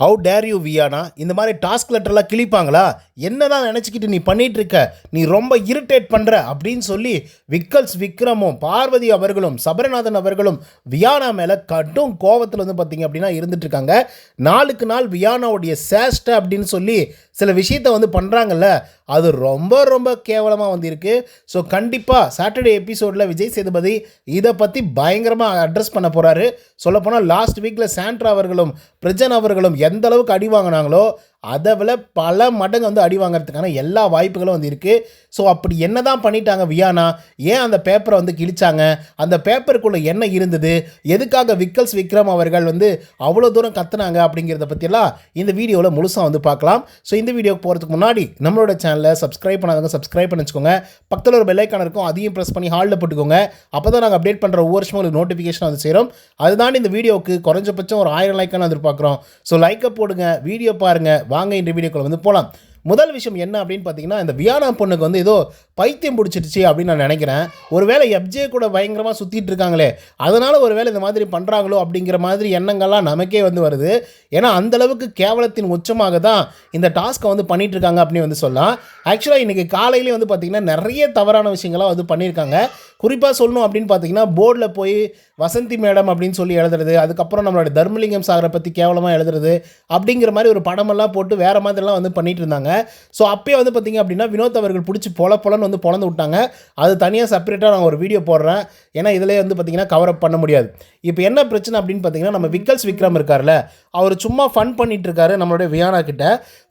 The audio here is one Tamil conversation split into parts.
ஹவு டேர் யூ வியானா இந்த மாதிரி டாஸ்க் லெட்டர்லாம் கிழிப்பாங்களா? என்னதான் நினச்சிக்கிட்டு நீ பண்ணிகிட்ருக்க இருக்க? நீ ரொம்ப இரிட்டேட் பண்ணுற அப்படின்னு சொல்லி விக்கல்ஸ் விக்ரமும் பார்வதி அவர்களும் சபரநாதன் அவர்களும் வியானா மேலே கடும் கோவத்தில் வந்து பார்த்திங்க அப்படின்னா இருந்துகிட்ருக்காங்க நாளுக்கு நாள் வியானாவுடைய சேஷ்ட அப்படின்னு சொல்லி சில விஷயத்த வந்து பண்ணுறாங்கல்ல அது ரொம்ப ரொம்ப கேவலமாக வந்திருக்கு. ஸோ கண்டிப்பாக சாட்டர்டே எபிசோடில் விஜய் சேதுபதி இதை பற்றி பயங்கரமாக அட்ரஸ் பண்ண போகிறாரு சொல்லப்போனால் லாஸ்ட் வீக்கில் சாண்ட்ரா அவர்களும் பிரஜன் அவர்களும் எந்த அளவுக்கு அடி வாங்கினாங்களோ அதை விட பல மடங்கு வந்து அடி வாங்கிறதுக்கான எல்லா வாய்ப்புகளும் வந்து இருக்குது ஸோ அப்படி என்ன தான் பண்ணிட்டாங்க வியானா? ஏன் அந்த பேப்பரை வந்து கிழிச்சாங்க? அந்த பேப்பருக்குள்ளே என்ன இருந்தது? எதுக்காக விக்கல்ஸ் விக்ரம் அவர்கள் வந்து அவ்வளோ தூரம் கத்துனாங்க அப்படிங்கிறத பற்றியெல்லாம் இந்த வீடியோவில் முழுசாக வந்து பார்க்கலாம் ஸோ இந்த வீடியோக்கு போகிறதுக்கு முன்னாடி நம்மளோட சேனலை சப்ஸ்கிரைப் பண்ணாதவங்க சப்ஸ்கிரைப் பண்ணி வச்சுக்கோங்க பக்கத்தில் ஒரு பெல்லைக்கான இருக்கும் அதையும் ப்ரெஸ் பண்ணி ஹாலில் போட்டுக்கோங்க. அப்போ தான் நாங்கள் அப்டேட் பண்ணுற ஒவ்வொரு வருஷமும் உங்களுக்கு நோட்டிஃபிகேஷன் வந்து சேரும். அதுதான் இந்த வீடியோவுக்கு குறைஞ்சபட்சம் ஒரு ஆயிரம் லைக்கான எதிர்பார்க்குறோம். ஸோ லைக்கை போடுங்க வீடியோ பாருங்கள் வாங்க இந்த வீடியோக்குள்ள வந்து போகலாம் முதல் விஷயம் என்ன அப்படின்னு பார்த்தீங்கன்னா இந்த வியானா பொண்ணுக்கு வந்து ஏதோ பைத்தியம் பிடிச்சிருச்சு அப்படின்னு நான் நினைக்கிறேன். ஒருவேளை எப்ஜே கூட பயங்கரமாக சுற்றிட்டு இருக்காங்களே அதனால் ஒருவேளை இந்த மாதிரி பண்ணுறாங்களோ அப்படிங்கிற மாதிரி எண்ணங்கள்லாம் நமக்கே வந்து வருது. ஏன்னா அந்த அளவுக்கு கேவலத்தின் உச்சமாக தான் இந்த டாஸ்க்கை வந்து பண்ணிகிட்ருக்காங்க இருக்காங்க அப்படின்னு வந்து சொல்லலாம். ஆக்சுவலாக இன்றைக்கி காலையிலே வந்து பார்த்திங்கன்னா நிறைய தவறான விஷயங்களாக வந்து பண்ணியிருக்காங்க. குறிப்பாக சொல்லணும் அப்படின்னு பார்த்தீங்கன்னா போர்டில் போய் வசந்தி மேடம் அப்படின்னு சொல்லி எழுதுறது அதுக்கப்புறம் நம்மளோட தர்மலிங்கம் சாகரை பற்றி கேவலமாக எழுதுறது அப்படிங்கிற மாதிரி ஒரு படமெல்லாம் போட்டு வேறு மாதிரிலாம் வந்து பண்ணிட்டு இருந்தாங்க. ஸோ அப்போயே வந்து பார்த்திங்க அப்படின்னா வினோத் அவர்கள் பிடிச்சி பொல பொலன்னு வந்து பிறந்து விட்டாங்க. அது தனியாக செப்பரேட்டாக நான் ஒரு வீடியோ போடுறேன். ஏன்னா இதிலே வந்து பார்த்திங்கன்னா கவர் அப் பண்ண முடியாது. இப்போ என்ன பிரச்சனை அப்படின்னு பார்த்தீங்கன்னா நம்ம விக்கல்ஸ் விக்ரம் இருக்கார்ல அவர் சும்மா ஃபன் பண்ணிட்டு இருக்காரு நம்மளுடைய வியானா கிட்ட.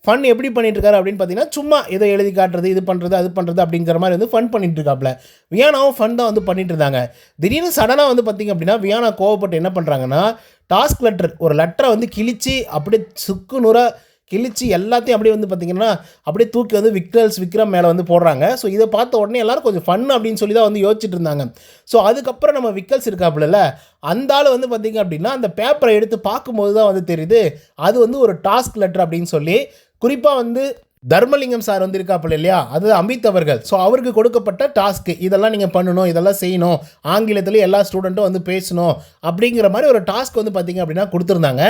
ஃபன் எப்படி பண்ணிட்டுருக்காரு அப்படின்னு பார்த்தீங்கன்னா சும்மா இதை எழுதி காட்டுறது இது பண்ணுறது அது பண்ணுறது அப்படிங்கிற மாதிரி வந்து ஃபன் பண்ணிட்டு இருக்காப்ல வியானாவும் ஃபன் தான் வந்து பண்ணிட்டு இருந்தாங்க திடீர்னு சடனாக வந்து பார்த்திங்க அப்படின்னா வியானா கோவப்பட்டு என்ன பண்ணுறாங்கன்னா டாஸ்க் லெட்டர் ஒரு லெட்டரை வந்து கிழிச்சு அப்படியே சுக்கு நூறாக கிழிச்சு எல்லாத்தையும் அப்படியே வந்து பார்த்திங்கன்னா அப்படியே தூக்கி வந்து விக்ரல்ஸ் விக்ரம் மேலே வந்து போடுறாங்க. ஸோ இதை பார்த்த உடனே எல்லாரும் கொஞ்சம் ஃபன் அப்படின்னு சொல்லி தான் வந்து யோசிச்சுட்டு இருந்தாங்க ஸோ அதுக்கப்புறம் நம்ம விக்கல்ஸ் இருக்காப்புல அந்த ஆள் வந்து பார்த்திங்க அப்படின்னா அந்த பேப்பரை எடுத்து பார்க்கும்போது தான் வந்து தெரியுது அது வந்து ஒரு டாஸ்க் லெட்டர் அப்படின்னு சொல்லி குறிப்பாக வந்து தர்மலிங்கம் சார் வந்து இருக்காப்புல இல்லையா? அது அமித் அவர்கள். ஸோ அவருக்கு கொடுக்கப்பட்ட டாஸ்க்கு இதெல்லாம் நீங்கள் பண்ணணும் இதெல்லாம் செய்யணும் ஆங்கிலத்தில் எல்லா ஸ்டூடெண்ட்டும் வந்து பேசணும் அப்படிங்கிற மாதிரி ஒரு டாஸ்க் வந்து பார்த்தீங்க அப்படின்னா கொடுத்துருந்தாங்க.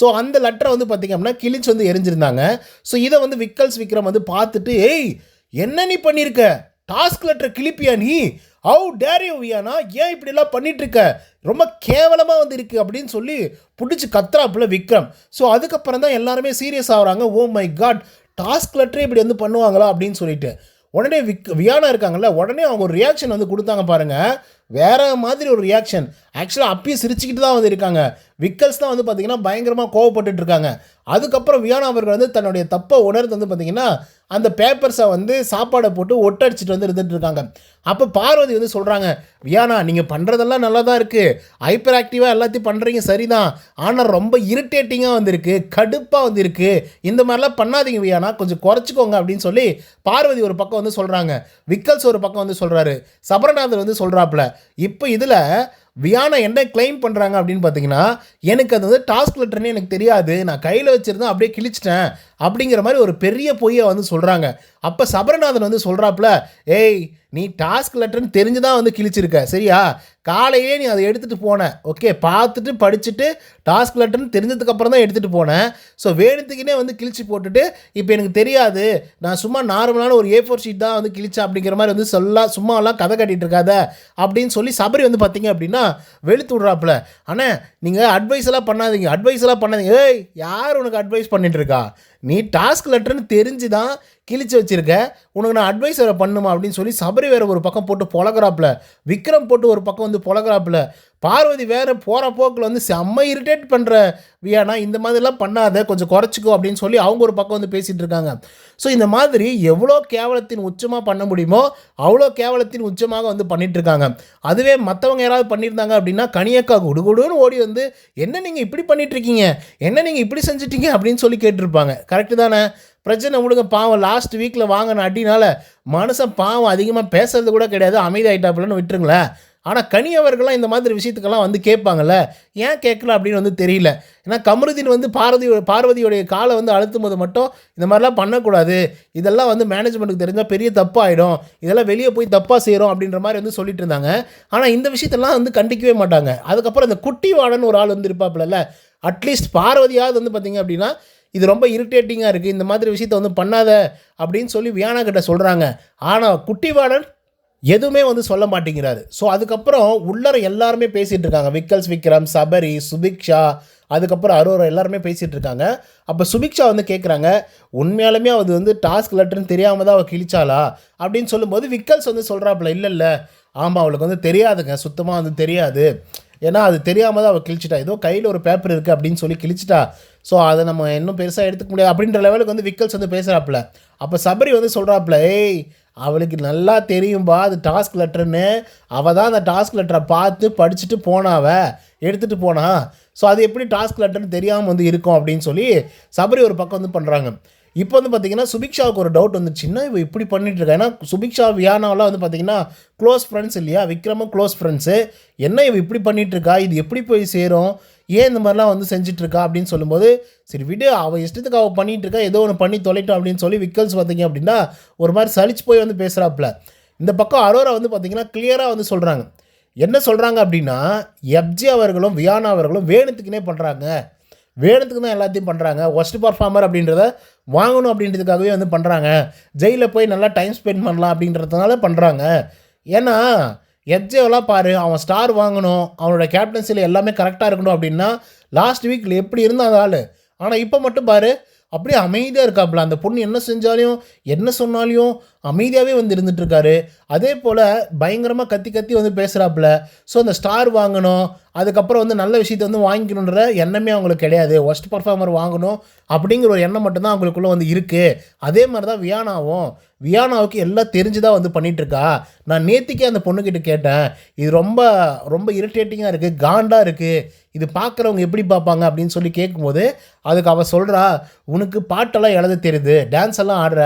ஸோ அந்த லெட்டரை வந்து பார்த்தீங்க அப்படின்னா கிழிச்சு வந்து எரிஞ்சிருந்தாங்க. ஸோ இதை வந்து விக்கல்ஸ் விக்ரம் வந்து பார்த்துட்டு ஏய் என்ன நீ பண்ணியிருக்க டாஸ்க் லெட்டர் கிளிப்பியா நீ? ஹவு டேர் யூ வியானா ஏன் இப்படிலாம் பண்ணிகிட்ருக்க ரொம்ப கேவலமாக வந்துருக்கு அப்படின்னு சொல்லி பிடிச்சி கத்துறாப்புல விக்ரம். ஸோ அதுக்கப்புறம் தான் எல்லாருமே சீரியஸ் ஆகுறாங்க. ஓ மை காட் டாஸ்க் லெட்டரே இப்படி வந்து பண்ணுவாங்களா அப்படின்னு சொல்லிட்டு. உடனே விக் வியானா இருக்காங்கல்ல உடனே அவங்க ஒரு ரியாக்ஷன் வந்து கொடுத்தாங்க பாருங்கள் வேற மாதிரி ஒரு ரியாக்ஷன் ஆக்சுவலாக அப்பயும் சிரிச்சுக்கிட்டு தான் வந்து இருக்காங்க விக்கல்ஸ் தான் வந்து பார்த்தீங்கன்னா பயங்கரமாக கோவப்பட்டுட்டு இருக்காங்க. அதுக்கப்புறம் வியானா அவர்கள் வந்து தன்னுடைய தப்பை உணர்ந்து வந்து பார்த்தீங்கன்னா அந்த பேப்பர்ஸை வந்து சாப்பாடை போட்டு ஒட்டடிச்சிட்டு வந்து இருந்துட்டு இருக்காங்க. அப்போ பார்வதி வந்து சொல்கிறாங்க வியானா நீங்கள் பண்ணுறதெல்லாம் நல்லா தான் இருக்குது ஹைப்பர் ஆக்டிவாக எல்லாத்தையும் பண்ணுறீங்க சரிதான். ஆனால் ரொம்ப இரிட்டேட்டிங்காக வந்திருக்கு. கடுப்பாக வந்திருக்கு. இந்த மாதிரிலாம் பண்ணாதீங்க வியானா. கொஞ்சம் குறைச்சிக்கோங்க. அப்படின்னு சொல்லி பார்வதி ஒரு பக்கம் வந்து சொல்கிறாங்க விக்கல்ஸ் ஒரு பக்கம் வந்து சொல்கிறாரு சபரநாதர் வந்து சொல்கிறாப்புல இப்போ இதில் வியானா என்ன கிளைம் பண்ணுறாங்க அப்படின்னு பார்த்தீங்கன்னா எனக்கு அது வந்து டாஸ்க் லெட்டர்னு எனக்கு தெரியாது. நான் கையில் வச்சுருந்தேன் அப்படியே கிழிச்சிட்டேன். அப்படிங்கிற மாதிரி ஒரு பெரிய பொய்யை வந்து சொல்கிறாங்க அப்போ சபரநாதன் வந்து சொல்கிறாப்புல ஏய் நீ டாஸ்க் லெட்டர்னு தெரிஞ்சு தான் வந்து கிழிச்சிருக்க. சரியா? காலையிலே நீ அதை எடுத்துகிட்டு போன. ஓகே பார்த்துட்டு படிச்சுட்டு டாஸ்க் லெட்டர்னு தெரிஞ்சதுக்கப்புறம் தான் எடுத்துகிட்டு போனேன் ஸோ வேணுத்துக்குனே வந்து கிழிச்சு போட்டுட்டு இப்போ எனக்கு தெரியாது. நான் சும்மா நார்மலான ஒரு ஏ ஃபோர் ஷீட் தான் வந்து கிழிச்சேன் அப்படிங்கிற மாதிரி வந்து சொல்லா சும்மாலாம் கதை கட்டிகிட்டு இருக்காத. அப்படின்னு சொல்லி சபரி வந்து பார்த்தீங்க அப்படின்னா வெளுத்து விட்றாப்புல. ஆனால் நீங்கள் அட்வைஸ் எல்லாம் பண்ணாதீங்க அட்வைஸ் எல்லாம் பண்ணாதீங்க. ஏய் யார் உனக்கு அட்வைஸ் பண்ணிட்டு இருக்கா? நீ டாஸ்க் லெட்டர்னு தெரிஞ்சு தான் கிழிச்சு வச்சிருக்க. உனக்கு நான் அட்வைஸ் வேறு பண்ணுமா அப்படின்னு சொல்லி சபரி வேறு ஒரு பக்கம் போட்டு பொழகிறாப்புல விக்ரம் போட்டு ஒரு பக்கம் வந்து பொழகிறாப்புல பார்வதி வேறு போகிற போக்கில் வந்து செம்ம இரிட்டேட் பண்ணுற வியானா இந்த மாதிரிலாம் பண்ணாத கொஞ்சம் குறைச்சிக்கோ அப்படின்னு சொல்லி அவங்க ஒரு பக்கம் வந்து பேசிகிட்டு இருக்காங்க. ஸோ இந்த மாதிரி எவ்வளோ கேவலத்தின் உச்சமாக பண்ண முடியுமோ அவ்வளோ கேவலத்தின் உச்சமாக வந்து பண்ணிகிட்ருக்காங்க இருக்காங்க. அதுவே மற்றவங்க யாராவது பண்ணியிருந்தாங்க அப்படின்னா கனியக்கா குடுகுடுன்னு ஓடி வந்து என்ன நீங்கள் இப்படி பண்ணிகிட்ருக்கீங்க இருக்கீங்க? என்ன நீங்கள் இப்படி செஞ்சிட்டீங்க? அப்படின்னு சொல்லி கேட்டிருப்பாங்க. கரெக்டு தானே? பிரச்சனை விடுங்க பாவம் லாஸ்ட் வீக்கில் வாங்கின அடினால மனுஷன் பாவம் அதிகமாக பேசுறது கூட கிடையாது அமைதியாயிட்டாப்புலன்னு விட்டுருங்களேன். ஆனால் கனி அவர்கள்லாம் இந்த மாதிரி விஷயத்துக்கெல்லாம் வந்து கேட்பாங்கல்ல? ஏன் கேட்கல அப்படின்னு வந்து தெரியல. ஏன்னா கமருதீன் வந்து பார்வதி பார்வதியோடைய காலை வந்து அழுத்தும் போது மட்டும் இந்த மாதிரிலாம் பண்ணக்கூடாது. இதெல்லாம் வந்து மேனேஜ்மெண்ட்டுக்கு தெரிஞ்சால் பெரிய தப்பாகிடும் இதெல்லாம் வெளியே போய் தப்பாக செய்கிறோம் அப்படின்ற மாதிரி வந்து சொல்லிட்டு இருந்தாங்க. ஆனால் இந்த விஷயத்தெல்லாம் வந்து கண்டிக்கவே மாட்டாங்க. அதுக்கப்புறம் இந்த குட்டி வாடன்னு ஒரு ஆள் வந்து இருப்பாப்புலல்ல? அட்லீஸ்ட் பார்வதியாவது வந்து பார்த்திங்க அப்படின்னா இது ரொம்ப இரிட்டேட்டிங்காக இருக்குது இந்த மாதிரி விஷயத்த வந்து பண்ணாத அப்படின்னு சொல்லி வியானா கிட்ட சொல்கிறாங்க ஆனால் குட்டிவாடன் எதுவுமே வந்து சொல்ல மாட்டேங்கிறாரு. ஸோ அதுக்கப்புறம் உள்ளர எல்லாருமே பேசிகிட்டு இருக்காங்க. விக்கல்ஸ் விக்ரம் சபரி சுபிக்ஷா அதுக்கப்புறம் அரோரா எல்லாருமே பேசிகிட்டு இருக்காங்க. அப்போ சுபிக்ஷா வந்து கேட்குறாங்க உண்மையாலுமே அது வந்து டாஸ்க் லெட்டர்னு தெரியாமல் தான் அவள் கிழிச்சாளா? அப்படின்னு சொல்லும்போது விக்கல்ஸ் வந்து சொல்கிறாப்புல இல்லை இல்லை. ஆமாம் அவளுக்கு வந்து தெரியாதுங்க. சுத்தமாக வந்து தெரியாது. ஏன்னா அது தெரியாமல் தான் அவள் கிழிச்சிட்டா. ஏதோ கையில் ஒரு பேப்பர் இருக்குது அப்படின்னு சொல்லி கிழிச்சிட்டா. ஸோ அதை நம்ம இன்னும் பெருசாக எடுத்துக்க முடியாது. அப்படின்ற லெவலுக்கு வந்து விக்கல்ஸ் வந்து பேசுகிறாப்புல அப்போ சபரி வந்து சொல்கிறாப்புல ஏய் அவளுக்கு நல்லா தெரியும்பா அது டாஸ்க் லெட்டர்னு அவள் தான் அந்த டாஸ்க் லெட்டரை பார்த்து படிச்சுட்டு போனாவ. எடுத்துகிட்டு போனா. ஸோ அது எப்படி டாஸ்க் லெட்டர்னு தெரியாமல் வந்து இருக்கும் அப்படின்னு சொல்லி சபரி ஒரு பக்கம் வந்து பண்ணுறாங்க இப்போ வந்து பார்த்தீங்கன்னா சுபிக்ஷாவுக்கு ஒரு டவுட் வந்துச்சுன்னா இவ இப்படி பண்ணிட்டு இருக்கா? ஏன்னா சுபிக்ஷா வியானாவெலாம் வந்து பார்த்தீங்கன்னா க்ளோஸ் ஃப்ரெண்ட்ஸ் இல்லையா? விக்ரமும் க்ளோஸ் ஃப்ரெண்ட்ஸு என்ன இவ இப்படி பண்ணிட்டு இருக்கா? இது எப்படி போய் சேரும்? ஏன் இந்த மாதிரிலாம் வந்து செஞ்சிட்ருக்கா அப்படின்னு சொல்லும்போது சரி விடு அவள் இஷ்டத்துக்கு அவள் பண்ணிகிட்டு இருக்கா ஏதோ ஒன்று பண்ணி தொலைட்டோம் அப்படின்னு சொல்லி விக்கல்ஸ் பார்த்தீங்க அப்படின்னா ஒரு மாதிரி சளிச்சு போய் வந்து பேசுகிறாப்புல இந்த பக்கம் அரோரா வந்து பார்த்தீங்கன்னா கிளியராக வந்து சொல்கிறாங்க என்ன சொல்கிறாங்க அப்படின்னா எப்ஜி அவர்களும் வியானா அவர்களும் வேணுத்துக்குனே பண்ணுறாங்க வேணுத்துக்கு தான் எல்லாத்தையும் பண்ணுறாங்க ஒஸ்ட் பர்ஃபார்மர் அப்படின்றத வாங்கணும் அப்படின்றதுக்காகவே வந்து பண்ணுறாங்க ஜெயிலில் போய் நல்லா டைம் ஸ்பெண்ட் பண்ணலாம் அப்படின்றதுனால பண்ணுறாங்க ஏன்னா எப்ஜேவெல்லாம் பாரு அவன் ஸ்டார் வாங்கணும். அவனோட கேப்டன்சியில் எல்லாமே கரெக்டாக இருக்கணும் அப்படின்னா லாஸ்ட் வீக்கில் எப்படி இருந்தான் அந்த ஆள்? ஆனால் இப்போ மட்டும் பாரு அப்படியே அமைதியாக இருக்காப்புல அந்த பொண்ணு என்ன செஞ்சாலையும் என்ன சொன்னாலையும் அமைதியாகவே வந்து இருந்துகிட்ருக்காரு அதே போல் பயங்கரமாக கத்தி கத்தி வந்து பேசுகிறாப்புல ஸோ அந்த ஸ்டார் வாங்கணும். அதுக்கப்புறம் வந்து நல்ல விஷயத்தை வந்து வாங்கிக்கணுன்ற எண்ணமே அவங்களுக்கு கிடையாது. ஒஸ்ட் பர்ஃபார்மர் வாங்கணும் அப்படிங்கிற ஒரு எண்ணம் மட்டும்தான் அவங்களுக்குள்ளே வந்து இருக்குது அதே மாதிரி தான் வியானாவும். வியானாவுக்கு எல்லாம் தெரிஞ்சு தான் வந்து பண்ணிகிட்ருக்கா நான் நேத்திக்கே அந்த பொண்ணுக்கிட்ட கேட்டேன். இது ரொம்ப ரொம்ப இரிட்டேட்டிங்காக இருக்குது காண்டாக இருக்குது இது பார்க்குறவங்க எப்படி பார்ப்பாங்க அப்படின்னு சொல்லி கேட்கும்போது அதுக்கு அவள் சொல்கிறா உனக்கு பாட்டெல்லாம் எழுத தெரியுது. டான்ஸ் எல்லாம் ஆடுற.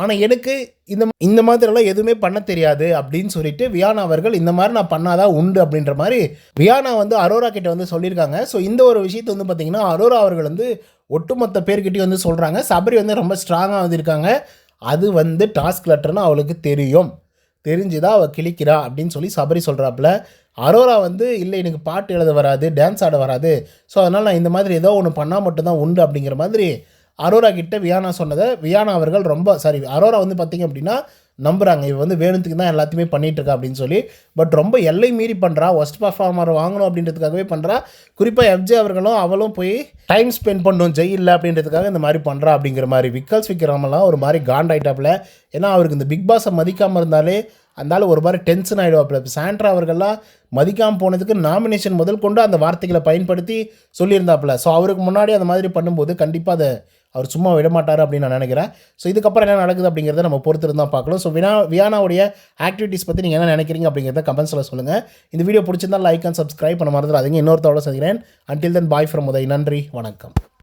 ஆனால் எனக்கு இந்த இந்த மாதிரிலாம் எதுவுமே பண்ண தெரியாது அப்படின்னு சொல்லிட்டு வியானா அவர்கள் இந்த மாதிரி நான் பண்ணாதான் உண்டு அப்படின்ற மாதிரி வியானா வந்து அரோரா கிட்ட வந்து சொல்லியிருக்காங்க. ஸோ இந்த ஒரு விஷயத்தை வந்து பார்த்திங்கன்னா அரோரா அவர்கள் வந்து ஒட்டுமொத்த பேர்கிட்டையும் வந்து சொல்கிறாங்க சபரி வந்து ரொம்ப ஸ்ட்ராங்காக வந்துருக்காங்க அது வந்து டாஸ்க் லெட்டர்னு அவளுக்கு தெரியும். தெரிஞ்சுதான் அவள் கிழிக்கிறா அப்படின்னு சொல்லி சபரி சொல்கிறாப்புல அரோரா வந்து இல்லை எனக்கு பாட்டு எழுத வராது டான்ஸ் ஆட வராது. ஸோ அதனால் நான் இந்த மாதிரி ஏதோ ஒன்று பண்ணால் மட்டும்தான் உண்டு அப்படிங்கிற மாதிரி அரோரா கிட்ட வியானா சொன்னதை வியானா அவர்கள் ரொம்ப சாரி அரோரா வந்து பார்த்திங்க அப்படின்னா நம்புகிறாங்க இவ வந்து வேணுத்துக்கு தான் எல்லாத்தையுமே பண்ணிட்டு இருக்கா அப்படின்னு சொல்லி. பட் ரொம்ப எல்லை மீறி பண்ணுறா ஒஸ்ட் பர்ஃபார்மர் வாங்கணும் அப்படின்றதுக்காகவே பண்ணுறா குறிப்பாக எஃப்ஜே அவர்களும் அவளும் போய் டைம் ஸ்பெண்ட் பண்ணும் ஜெயிலில் அப்படின்றதுக்காக இந்த மாதிரி பண்ணுறா அப்படிங்கிற மாதிரி. விக்கல்ஸ் விக்ரமெல்லாம் ஒரு மாதிரி காண்டாயிட்டாப்பில். ஏன்னா அவருக்கு இந்த பிக் பாஸை மதிக்காமல் இருந்தாலே அதனால ஒரு மாதிரி டென்ஷன் ஆகிடுவாப்பில் இப்போ சாண்ட்ரா அவர்கள்லாம் மதிக்காமல் போனதுக்கு நாமினேஷன் முதல் கொண்டு அந்த வார்த்தைகளை பயன்படுத்தி சொல்லியிருந்தாப்புல. ஸோ அவருக்கு முன்னாடி அந்த மாதிரி பண்ணும்போது கண்டிப்பாக அதை அவர் சும்மா விட மாட்டார் அப்படின்னு நான் நினைக்கிறேன். ஸோ இதுக்கப்புறம் என்ன நடக்குது அப்படிங்கிறத நம்ம பொறுத்து இருந்தால் பார்க்கலாம் ஸோ வினா வியானாவுடைய ஆக்டிவிட்டீஸ் பற்றி நீங்கள் என்ன நினைக்கிறீங்க அப்படிங்கிறத கமெண்ட்ஸில் சொல்லுங்கள் இந்த வீடியோ பிடிச்சிருந்தா லைக் அண்ட் சப்ஸ்கிரைப் பண்ண மறந்துடாதீங்க. இன்னொருத்தோட சந்திக்கிறேன். Until then bye from Uday. நன்றி. வணக்கம்.